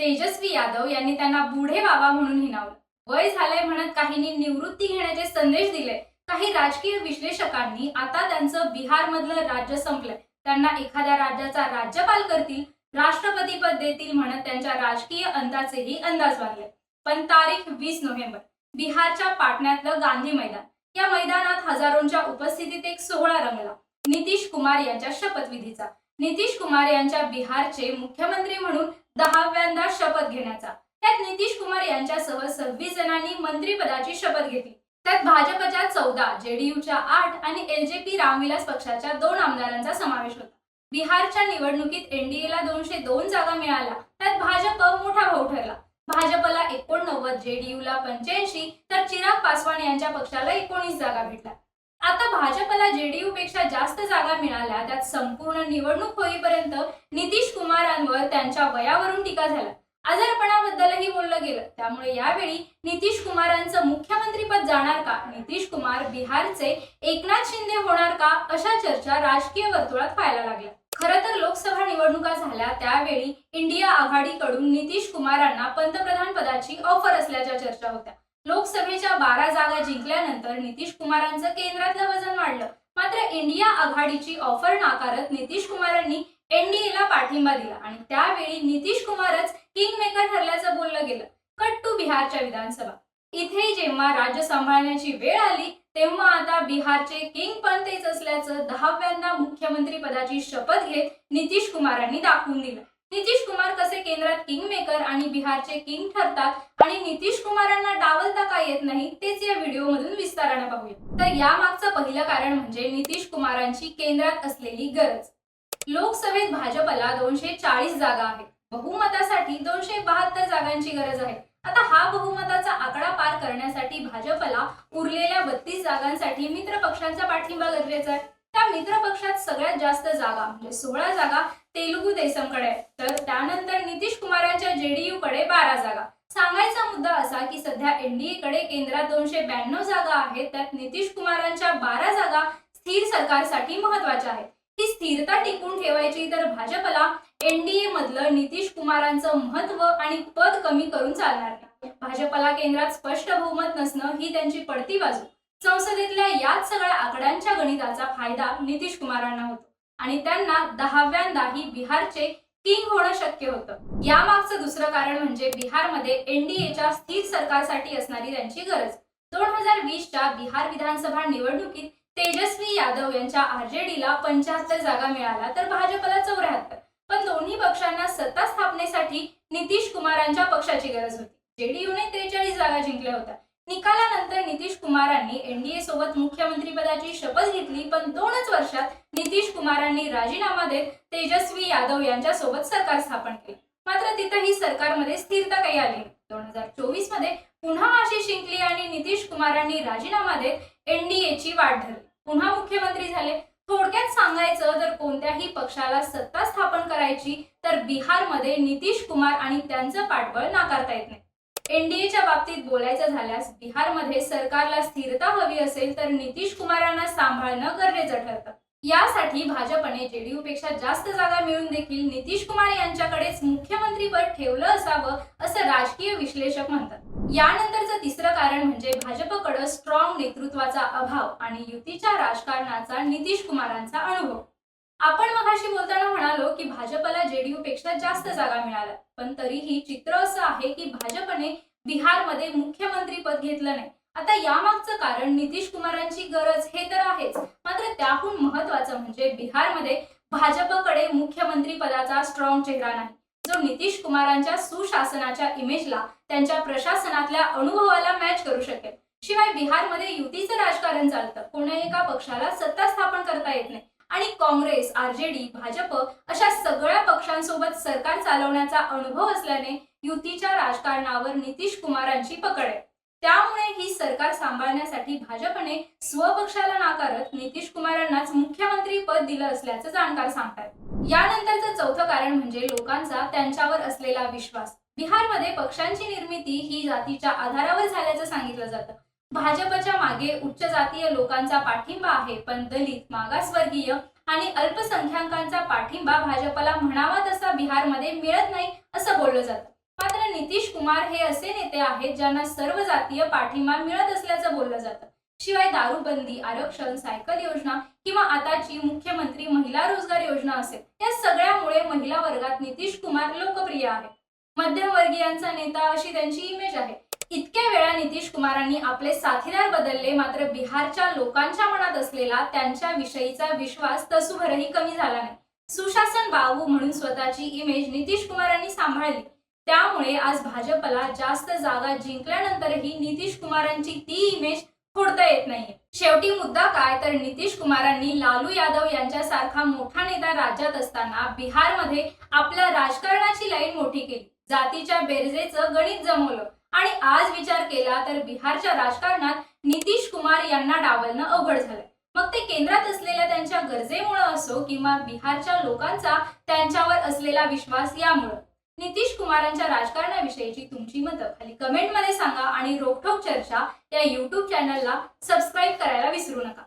तेजस्वी यादव यांनी त्यांना बुढे बाबा म्हणून हिनावलं. वय झालंय म्हणत काहींनी निवृत्ती घेण्याचे संदेश दिले. काही राजकीय विश्लेषकांनी आता त्यांचं बिहारमधलं राज्य संपलंय. त्यांना एखाद्या राज्याचा राज्यपाल करतील राष्ट्रपती पद देतील म्हणत त्यांच्या राजकीय अंदाजेही अंदाज बांधले. पण तारीख वीस नोव्हेंबर बिहारच्या पाटण्यातलं गांधी मैदान. या मैदानात हजारोंच्या उपस्थितीत एक सोहळा रंगला. नितीश कुमार यांच्या शपथविधीचा. नितीश कुमार यांच्या बिहारचे मुख्यमंत्री म्हणून दहाव्यांदा शपथ घेण्याचा. त्यात नितीश कुमार यांच्यासह सव्वीस जणांनी मंत्रीपदाची शपथ घेतली. त्यात भाजपच्या चौदा जेडीयूच्या आठ आणि एलजेपी रामविलास पक्षाच्या दोन आमदारांचा समावेश होता. बिहारच्या निवडणुकीत एनडीएला दोनशे दोन जागा मिळाल्या. त्यात भाजप मोठा भाऊ ठरला. भाजपला एकोणनव्वद जेडीयूला पंच्याऐंशी तर चिराग पासवान यांच्या पक्षाला एकोणीस जागा भेटल्या. आता भाजपला जेडीयू पेक्षा जास्त जागा मिळाल्या त्यात संपूर्ण निवडणूक होईपर्यंत नितीश कुमारांवर त्यांच्या वयावरून टीका झाल्या. आजारपणाबद्दलही बोललं गेलं. त्यामुळे यावेळी नितीश कुमारांचं मुख्यमंत्रीपद जाणार का? नितीश कुमार बिहारचे एकनाथ शिंदे होणार का? अशा चर्चा राजकीय वर्तुळात व्हायला लागल्या. खरं तर लोकसभा निवडणुका झाल्या त्यावेळी इंडिया आघाडीकडून नितीश कुमारांना पंतप्रधान पदाची ऑफर असल्याच्या चर्चा होत्या. लोकसभेच्या बारा जागा जिंकल्यानंतर नितीश कुमारांचं केंद्रातलं वजन वाढलं. मात्र इंडिया आघाडीची ऑफर नाकारत नितीश कुमारांनी एनडीएला पाठिंबा दिला आणि त्यावेळी नितीश कुमारच किंग मेकर ठरल्याचं बोललं गेलं. कट टू बिहारच्या विधानसभा. इथे जेव्हा राज्य सांभाळण्याची वेळ आली तेव्हा आता बिहारचे किंग पण तेच असल्याचं दहाव्यांदा मुख्यमंत्री पदाची शपथ घेत नितीश कुमारांनी दाखवून दिलं. नितीश कुमार कसे केंद्रात किंग मेकर आणि बिहारचे किंग ठरतात आणि नितीश कुमारांना डावलता का येत नाही तेच या व्हिडिओ मधून विस्ताराने पाहूया. तर यामागचं पहिलं कारण म्हणजे नितीश कुमारांची केंद्रात असलेली गरज. लोकसभेत भाजपला दोनशे चाळीस जागा आहेत. बहुमतासाठी दोनशे बहात्तर जागांची गरज आहे. आता हा बहुमताचा आकडा पार करण्यासाठी भाजपला उरलेल्या बत्तीस जागांसाठी मित्र पक्षांचा पाठिंबा गरजेचा आहे. त्या मित्र पक्षात सगळ्यात जास्त जागा म्हणजे सोळा जागा तेलुगू देसमकडे तर त्यानंतर नितीश कुमारांच्या जेडीयू कडे बारा जागा. सांगायचा मुद्दा असा की सध्या एनडीए कडे केंद्रात दोनशे ब्याण्णव जागा आहेत त्यात नितीश कुमारांच्या बारा जागा स्थिर सरकारसाठी महत्त्वाच्या आहेत. ही स्थिरता टिकून ठेवायची तर भाजपला एनडीए मधलं नितीश कुमारांचं महत्त्व आणि पद कमी करून चालणार नाही. भाजपला केंद्रात स्पष्ट बहुमत नसणं ही त्यांची पडती बाजू. संसदेतल्या याच सगळ्या आकड्यांच्या गणिताचा फायदा नितीश कुमारांना होतो. आणि त्यांना दहाव्यांदाही बिहारचे किंग होणं शक्य होतं. यामागचं दुसरं कारण म्हणजे बिहारमध्ये एनडीएच्या स्थिर सरकारसाठी असणारी त्यांची गरज. दोन हजार वीसच्या बिहार विधानसभा निवडणुकीत तेजस्वी यादव यांच्या आरजेडीला पंच्याहत्तर जागा मिळाल्या तर भाजपला चौऱ्याहत्तर. पण दोन्ही पक्षांना सत्ता स्थापनेसाठी नितीश कुमारांच्या पक्षाची गरज होती. जेडीयूने त्रेचाळीस जागा जिंकल्या होत्या. निकालानंतर नितीश कुमारांनी एनडीए सोबत मुख्यमंत्री पदाची शपथ घेतली पण दोनच वर्षात नितीश कुमारांनी राजीनामा देत तेजस्वी यादव यांच्या सोबत सरकार स्थापन केले. मात्र तिथंही सरकारमध्ये स्थिरता काही आली दोन हजार चोवीसमध्ये पुन्हा माशी शिंकली आणि नितीश कुमारांनी राजीनामा देत एनडीएची वाट धरली. पुन्हा मुख्यमंत्री झाले. थोडक्यात सांगायचं तर कोणत्याही पक्षाला सत्ता स्थापन करायची तर बिहारमध्ये नितीश कुमार आणि त्यांचं पाठबळ नाकारता येत नाही. एनडीएच्या बाबतीत बोलायचं झाल्यास बिहारमध्ये सरकारला स्थिरता हवी असेल तर नितीश कुमारांना सांभाळणं गरजेचं ठरतं. यासाठी भाजपने जेडीयू पेक्षा जास्त जागा मिळून देखील नितीश कुमार यांच्याकडेच मुख्यमंत्रीपद ठेवलं असावं असं राजकीय विश्लेषक म्हणतात. यानंतरचं तिसरं कारण म्हणजे भाजपकडं स्ट्रॉंग नेतृत्वाचा अभाव आणि युतीच्या राजकारणाचा नितीश कुमारांचा अनुभव. आपण मगाशी बोलताना म्हणालो की भाजपला जेडीयू पेक्षा जास्त जागा मिळाल्या. पण तरीही चित्र असं आहे की भाजपने बिहारमध्ये मुख्यमंत्री पद घेतलं नाही. आता यामागचं कारण नितीश कुमारांची गरज हे तर आहेच. मात्र त्याहून महत्वाचं म्हणजे बिहारमध्ये भाजपकडे मुख्यमंत्री पदाचा स्ट्रॉंग चेहरा नाही. जो नितीश कुमारांच्या सुशासनाच्या इमेजला त्यांच्या प्रशासनातल्या अनुभवाला मॅच करू शकेल. शिवाय बिहारमध्ये युतीचं राजकारण चालतं. कोण्या एका पक्षाला सत्ता स्थापन करता येत नाही. आणि काँग्रेस आरजेडी भाजप अशा सगळ्या पक्षांसोबत सरकार चालवण्याचा अनुभव असल्याने युतीच्या राजकारणावर नितीश कुमारांची पकड आहे. त्यामुळे ही सरकार सांभाळण्यासाठी भाजपने स्वपक्षाला नाकारत नितीश कुमारांनाच मुख्यमंत्री पद दिलं असल्याचं जाणकार सांगतात यानंतरचं चौथं कारण म्हणजे लोकांचा त्यांच्यावर असलेला विश्वास. बिहारमध्ये पक्षांची निर्मिती ही जातीच्या आधारावर झाल्याचं सांगितलं जातं. भाजपच्या मागे उच्च जातीय लोकांचा पाठिंबा आहे पण दलित मागासवर्गीय आणि अल्पसंख्याकांचा पाठिंबा भाजपला म्हणावा तसा बिहारमध्ये मिळत नाही असं बोललं जातं. नितीश कुमार हे असे नेते आहेत ज्यांना सर्व जातीय पाठिंबा मिळत असल्याचं बोललं जातं. शिवाय दारूबंदी आरक्षण सायकल योजना किंवा आताची मुख्यमंत्री महिला रोजगार योजना असेल या सगळ्यामुळे महिला वर्गात नितीश कुमार लोकप्रिय आहे. मध्यमवर्गीयांचा नेता अशी त्यांची इमेज आहे. इतक्या वेळा नितीश कुमारांनी आपले साथीदार बदलले मात्र बिहारच्या लोकांच्या मनात असलेला त्यांच्या विषयीचा विश्वास तसुभरही कमी झाला नाही. सुशासन बाबू म्हणून स्वतःची इमेज नितीश कुमारांनी सांभाळली. त्यामुळे आज भाजपला जास्त जागा जिंकल्यानंतरही नितीश कुमारांची ती इमेज फोडता येत नाहीये. शेवटी मुद्दा काय तर नितीश कुमारांनी लालू यादव यांच्यासारखा मोठा नेता राज्यात असताना बिहारमध्ये आपल्या राजकारणाची लाईन मोठी केली. जातीच्या बेरजेचं गणित जमवलं. आणि आज विचार केला तर बिहारच्या राजकारणात नितीश कुमार यांना डावलणं अवघड झालंय. मग ते केंद्रात असलेल्या त्यांच्या गरजेमुळे असो किंवा बिहारच्या लोकांचा त्यांच्यावर असलेला विश्वास यामुळं. नितीश कुमारांच्या राजकारणाविषयीची तुमची मतं खाली कमेंटमध्ये सांगा आणि रोखोक चर्चा या युट्यूब चॅनलला सबस्क्राईब करायला विसरू नका.